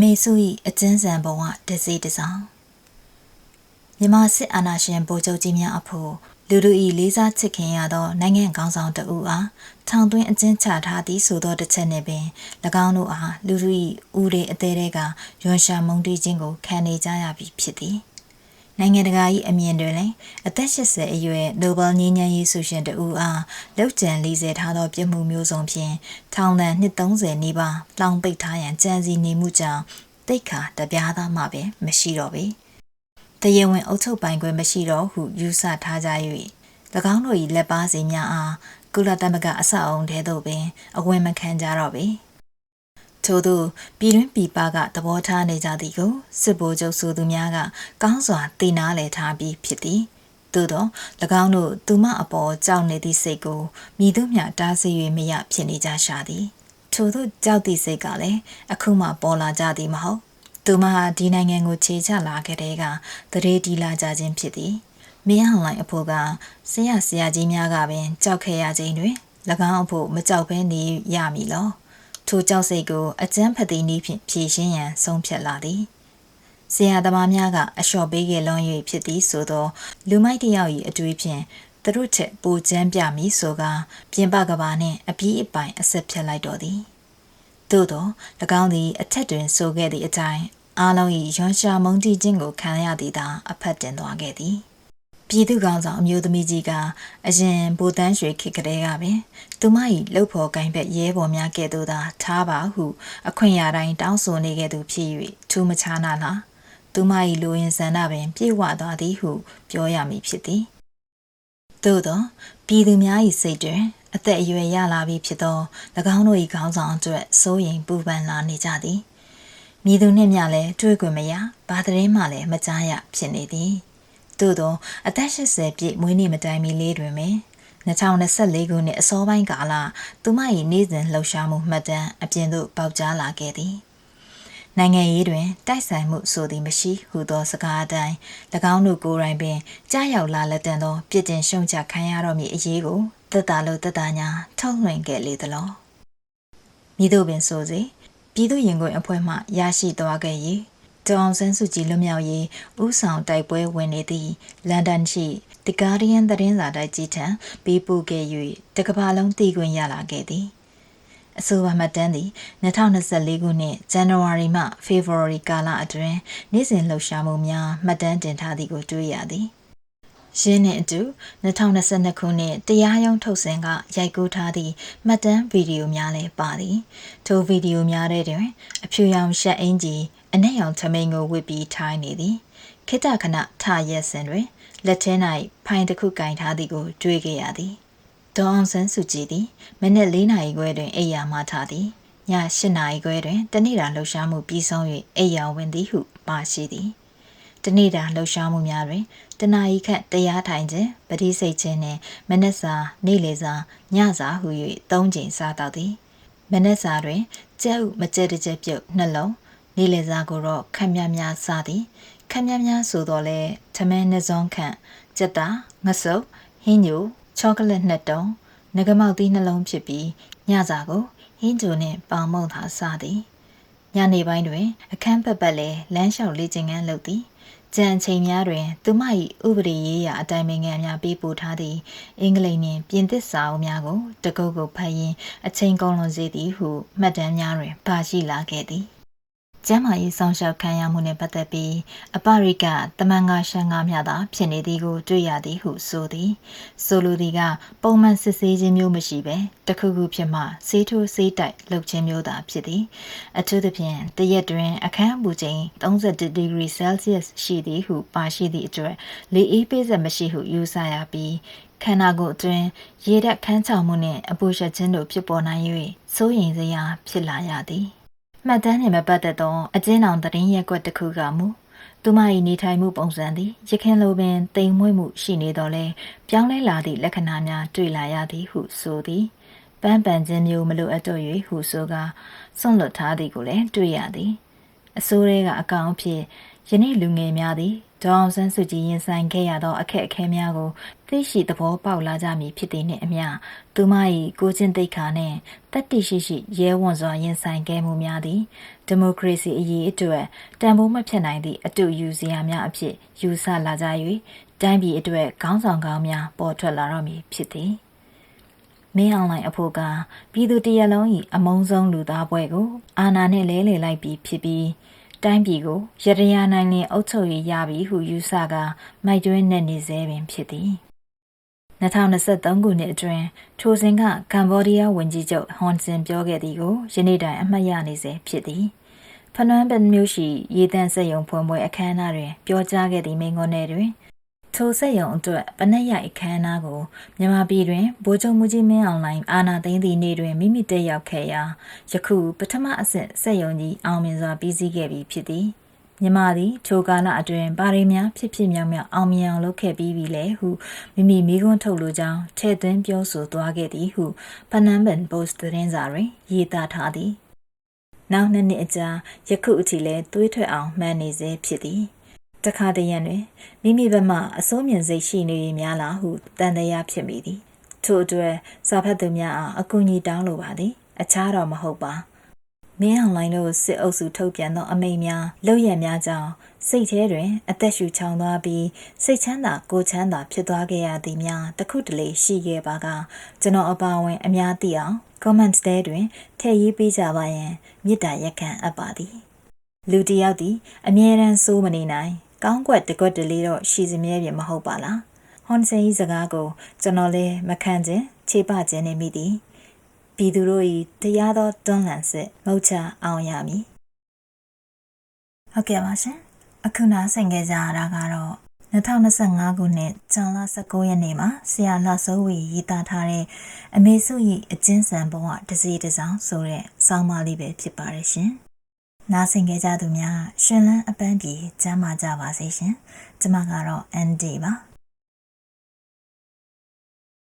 မေစု၏အကျဉ်းစံဘဝတစည်းတစ်စောင်းမြန်မာစစ်အာဏာရှင်ဗိုလ်ချုပ်ကြီးများအဖို့လူလူ၏လေးစားချစ်ခင်ရသောနိုင်ငံကောင်းဆောင်တဦးအားထောင်သွင်းအကျဉ်းချထားသည်ဆိုသောတစ်ချက်နှင့်ပင်၎င်းတို့အားလူလူ၏ဦးရေအသေးတွေကရွန်ရှာမုန်တီးခြင်းကိုခံနေကြရပြီဖြစ်သည် နိုင်ငံတကာ၏အမြင်တွင်လည်းအသက်80အရွယ်နိုဘယ်ငြိမ်းချမ်းရေးဆုရှင်တဦးအားလောက်ကျန်40ထားသောပြစ်မှုမျိုးစုံဖြင့်ထောင်ဒဏ်နှစ်30နီးပါးလောင်ပိတ်ထားရန်ကြံစည်နေမှုကြောင့်တိတ်ခါတပြားသားမှပင်မရှိတော့ပေ။တရားဝင်အုပ်ချုပ်ပိုင်ခွင့်မရှိတော့ဟုယူဆထားကြ၍၎င်းတို့၏လက်ပါစီများအားကုလသမဂ္ဂအဆောက်အုံထဲသို့ပင်အဝင်မခံကြတော့ပေ။ ထို့သောပြည်တွင်းပြည်ပကသဘောထားနေကြသည်ကိုစစ်ဗိုလ်ချုပ်ဆိုသူများကကောင်းစွာသိနာလည်ထားပြီးဖြစ်သည်သို့တော့၎င်းတို့သူမအပေါ်ကြောက်နေသည့်စိတ်ကိုမိသူမျှတားဆီး၍မရဖြစ်နေကြရှာသည်ထို့သောကြောက်သည့်စိတ်ကလည်းအခုမှပေါ်လာကြသည်မဟုတ်သူမဟာဒီနိုင်ငံကိုခြေချလာခဲ့တဲ့ကတရေတီလာကြခြင်းဖြစ်သည်မင်းဟန်လိုက်အဖို့ကဆရာဆရာကြီးများကပင်ကြောက်ခဲ့ရခြင်းတွင်၎င်းအဖို့မကြောက်ဘဲနေရမည်လော ထိုကြောက်စိတ်ကိုအကျန်းဖသိနည်းဖြင့်ဖြည့်ရှင်းရန်ဆုံးဖြတ်လာသည်ဆရာသမားများကအလျှော့ပေးခဲ့လွန်၍ဖြစ်သည်ဆိုသောလူမိုက်တယောက်၏အတွေ့ဖြင့်သူတို့ထက်ပိုကျမ်းပြမည်ဆိုကာပြင်ပကဘာနှင့်အပြီးအပိုင်အဆက်ဖြတ်လိုက်တော်သည်သို့သော၎င်းသည်အထက်တွင်ဆိုခဲ့သည့်အတိုင်းအားလုံး၏ရွှန်ရှာမုန်းတီးခြင်းကိုခံရသည်သာအဖက်တင်သွားခဲ့သည် ပြည်သူကောင်ဆောင်အမျိုးသမီးကြီးကအရင်ဗိုလ်တန်းရွှေခေတ်ကလေးကပင်သူမ၏လှုပ်ဖော်ကိုင်းဘက်ရဲဘော်များကဲ့သို့သာထားပါဟု အခွင့်အာဏာတိုင်းတောင်းဆိုနေခဲ့သူဖြစ်၍ထူးမခြားနာလားသူမ၏လူရင်ဆန္ဒပင်ပြေဝသွားသည်ဟုပြောရမည်ဖြစ်သည်သို့သောပြည်သူများ၏စိတ်တွင်အသက်အရွယ်ရလာပြီဖြစ်သော၎င်းတို့၏ခေါင်းဆောင်အတွက်စိုးရိမ်ပူပန်လာနေကြသည်မိသူနှင့်မြလည်းတွေ့ခွင့်မရဘာသတင်းမှလည်းမကြားရဖြစ်နေသည် သို့သောအသက်80ပြည့်မွေးနေ့မတိုင်မီလေးတွင်ပင်2024ခုနှစ်အစောပိုင်းကာလသူမ၏နေ့စဉ်လှုပ်ရှားမှုမှတ်တမ်းအပြင်သို့ပေါက်ကြားလာခဲ့သည်နိုင်ငံရေးတွင်တိုက်ဆိုင်မှုဆိုသည်မရှိဟုသောစကားအတိုင်း၎င်းတို့ကိုယ်တိုင်ပင်ကြားရောက်လာလက်တန်သောပြစ်တင်ရှုံချခံရတော့မည်အရေးကိုတက်တာလို့တက်တာညာထုတ်လွှင့်ခဲ့လေသလောမိတို့ပင်ဆိုစေပြည်သူရင်ခွင်အဖွဲ့မှရရှိသွားခဲ့၏ တောင်ဆန်းစုကြည်လွတ်မြောက်ရေးဥဆောင်တိုက်ပွဲဝင်နေသည့်လန်ဒန်ရှိ The Guardian သတင်းစာတိုက်ကြီးထံပေးပို့ခဲ့၍တကဘာလုံးသိခွင့်ရလာခဲ့သည်အဆိုပါမှတ်တမ်းသည်2024ခုနှစ်ဇန်နဝါရီမှဖေဖော်ဝါရီကာလအတွင်းနေ့စဉ်လှုပ်ရှားမှုများမှတ်တမ်းတင်ထားသည်ကိုတွေ့ရသည်ရင်းနှင့်အတူ2022ခုနှစ်တရားရုံးထုတ်စဉ်ကရိုက်ကူးထားသည့်မှတ်တမ်းဗီဒီယိုများလည်းပါသည်ထိုဗီဒီယိုများထဲတွင် အဖြူရောင်ရှက်အင်ကြီး အနက်ရောင်သမင်ကိုဝစ်ပြီးထိုင်းနေသည်ခိတခဏထရက်စင်တွင်လက်ထဲ၌ဖိုင်တစ်ခုကင်ထားသည်ကို တွေ့ခဲ့ရသည်ဒေါအောင်ဆန်းစုကြည်သည်မနက်၄နာရီခွဲတွင်အိယာမှထားသည်ည၈နာရီခွဲတွင်တနေ့တာလှုပ်ရှားမှုပြီးဆုံး၍အိယာဝင်သည်ဟုပါရှိသည်တနေ့တာလှုပ်ရှားမှုများတွင်တနာရီခန့်တရားထိုင်ခြင်းပတိစိတ်ခြင်းနှင့်မနက်စာနေ့လယ်စာညစာဟု၍သုံးချိန်စားတော့သည်မနက်စာတွင်ကြက်ဥမကြက်တကြက်ပြုတ်နှလုံး နေ့လယ်စာကိုတော့ခက်မြများစားသည်ခက်မြများဆိုတော့လဲထမင်းနှစုံခန့်ကြက်တာငဆုပ်ဟင်းညိုချောကလက်နှစ်တုံးငကမောက်သီးနှလုံးဖြစ်ပြီးညစာကိုဟင်းဂျိုနှင့်ပေါင်မုံသာစားသည်ညနေပိုင်းတွင် အခန်းပတ်ပတ်လဲလမ်းလျှောက်လေ့ကျင့်ခန်းလုပ်သည်ကြံချိန်များတွင် သူမ၏ဥပဒေရေးရာအတိုင်းပင်ငံများပေးပို့ထားသည့်အင်္ဂလိပ်နှင့်ပြင်သစ်စာအုပ်များကို တကုတ်ကိုဖတ်ရင်းအချိန်ကုန်လွန်စေသည်ဟုမှတ်တမ်းများတွင်ပါရှိလာခဲ့သည် ကျမ်းမာရေးဆောင်ရှောက်ခံရမှုနှင့်ပတ်သက်ပြီးအပရိကတမန်ငါရှန်ငါမျှသာဖြစ်နေသည်ကိုတွေ့ရသည်ဟုဆိုသည်ဆိုလိုသည်ကပုံမှန်စစ်ဆေးခြင်းမျိုးမရှိဘဲတခုခုဖြစ်မှဆေးထိုးဆေးတိုက်လုပ်ခြင်းမျိုးသာဖြစ်သည်အထူးသဖြင့်တရက်တွင်အခန်းအပူချိန်31 degree celsius ရှိသည်ဟုပါရှိသည့်အတွက်လေအေးပေးစက်မရှိဟုယူဆရပြီးခန္ဓာကိုယ်အတွင်းရေဓာတ်ခန်းချောင်မှုနှင့်အပူရှက်ခြင်းတို့ဖြစ်ပေါ်နိုင်၍စိုးရိမ်စရာဖြစ်လာရသည် မှတ်တမ်းနှင့်မပတ်သက်သောအကျဉ်းအောင်သတင်းရက်ွက်တစ်ခုကမူသူမ၏နေထိုင်မှုပုံစံသည်ရခင်လိုပင်တိမ်မွေ့မှုရှိနေတော်လဲပြောင်းလဲလာသည့်လက္ခဏာများတွေ့လာရသည်ဟုဆိုသည်ပန်းပန်ခြင်းမျိုးမလိုအပ်တော့၍ဟုဆိုကာဆွန့်လွတ်ထားသည်ကိုလည်းတွေ့ရသည်အစိုးရကအကောင်အဖြစ် ယနေ့လူငယ်များသည်ဒေါအောင်ဆန်းစုကြည်ရင်ဆိုင်ခဲ့ရသောအခက်အခဲများကိုသိရှိသဘောပေါက်လာကြမည်ဖြစ်သည်နှင့်အမျှသူမ၏ကိုချင်းတိတ်ခါနှင့်တတ္တိရှိရှိရဲဝံ့စွာရင်ဆိုင်ခဲ့မှုများသည်ဒီမိုကရေစီအရေးအတွက်တန်ဖိုးမဖြစ်နိုင်သည့်အတူယူစရာများအဖြစ်ယူဆလာကြ၍တိုင်းပြည်အတွက်ခေါင်းဆောင်ကောင်းများပေါ်ထွက်လာတော့မည်ဖြစ်သည်မင်းအောင်လိုင်အဖို့ကပြည်သူတရလုံး၏အမုန်းဆုံးလူသားပွဲကိုအာဏာနှင့်လဲလှယ်လိုက်ပြီးဖြစ်ပြီး တိုင်းပြည်ကိုရတရာနိုင်လင်အုပ်ချုပ်ရေးရပြီဟုယူဆကမိုက်တွင်းနဲ့နေစေပင်ဖြစ်သည်2023ခုနှစ်အတွင်းထိုစဉ်ကကမ္ဘောဒီးယားဝန်ကြီးချုပ်ဟွန်ဆင်ပြောခဲ့သည်ကိုယနေ့တိုင်အမှတ်ရနေစေဖြစ်သည်ဖနွမ်းပင်မြို့ရှိရေတန့်စက်ရုံဖွင့်ပွဲအခမ်းအနားတွင်ပြောကြားခဲ့သည့်မိန့်ခွန်းထဲတွင် ထိုဆက်ရုံအတွက်ပနက်ရိုက်အခမ်းအနားကိုမြန်မာပြည်တွင်ဗိုလ်ချုပ်မှုကြီးမင်းအောင်လှိုင်အာဏာသိမ်းသည့်နေ့တွင်မိမိတက်ရောက်ခဲ့ရာယခုပထမအဆင့်ဆက်ရုံကြီးအောင်မြင်စွာပြီးစီးခဲ့ပြီဖြစ်သည်မြန်မာသည်ထိုကာလအတွင်းပါရီများဖြစ်ဖြစ်မြောက်မြောက်အောင်မြင်အောင်လုပ်ခဲ့ပြီးပြီလေဟုမိမိမိခွန်းထုတ်လိုကြောင်းထည့်သွင်းပြောဆိုသွားခဲ့သည်ဟုပနမ်ဘန်ပို့စ်သတင်းစာတွင်ရေးသားထားသည်နောက်နှစ်နှစ်အကြာယခုအထိလည်းသွေးထွက်အောင်မှန်းနေစေဖြစ်သည် တခါတရံတွင်မိမိဘက်မှအစိုးမြင်စိတ်ရှိနေရများလားဟုတန်တရားဖြစ်မိသည်ထို့အတွက်စာဖတ်သူများအားအကူအညီတောင်းလိုပါသည် အခြားတော့မဟုတ်ပါမင်းအောင်လိုင်းတို့စစ်အုပ်စုထုတ်ပြန်သောအမိန့်များလုပ်ရများကြောင့်စိတ်ထဲတွင် အသက်ရှူချောင်သွားပြီးစိတ်ချမ်းသာကိုချမ်းသာဖြစ်သွားခဲ့ရသည်များတခုတလေရှိခဲ့ပါကကျွန်တော်အပါဝင် အများသိအောင် comment ထဲတွင်ထည့်ရေးပေးကြပါရန်မေတ္တာရက်ခံအပ်ပါသည် လူတယောက်သည် အမြဲတမ်းစိုးမနေနိုင် ကောင်းကွက်တကွက်တလေးတော့ရှိစမြဲပြင်မဟုတ်ပါလားဟွန်ဆန်၏စကားကို ကျွန်တော်လည်းမခံခြင်းခြေပခြင်းနေမိသည်ပြည်သူတို့၏တရားသောတွန်းလှန်စစ်မုတ်ချအောင်ရမည်ဟုတ်ကဲ့ပါရှင်အခုနားဆင်ကြကြရတာကတော့2025ခုနှစ်ဇွန်လ19ရက်နေ့မှာဆရာလှစိုးဝေရေးသားထားတဲ့အမေစု၏အကျဉ်းဆန်ဘဝတစ်စီတစ်စောင်းဆိုတဲ့စောင်းမလေးပဲဖြစ်ပါတယ်ရှင်။ နားဆင်ကြကြသူများ ရှင်လန်းအပန်းပြေကျမ်းမာကြပါစေရှင်။ကျမကတော့ ND ပါ။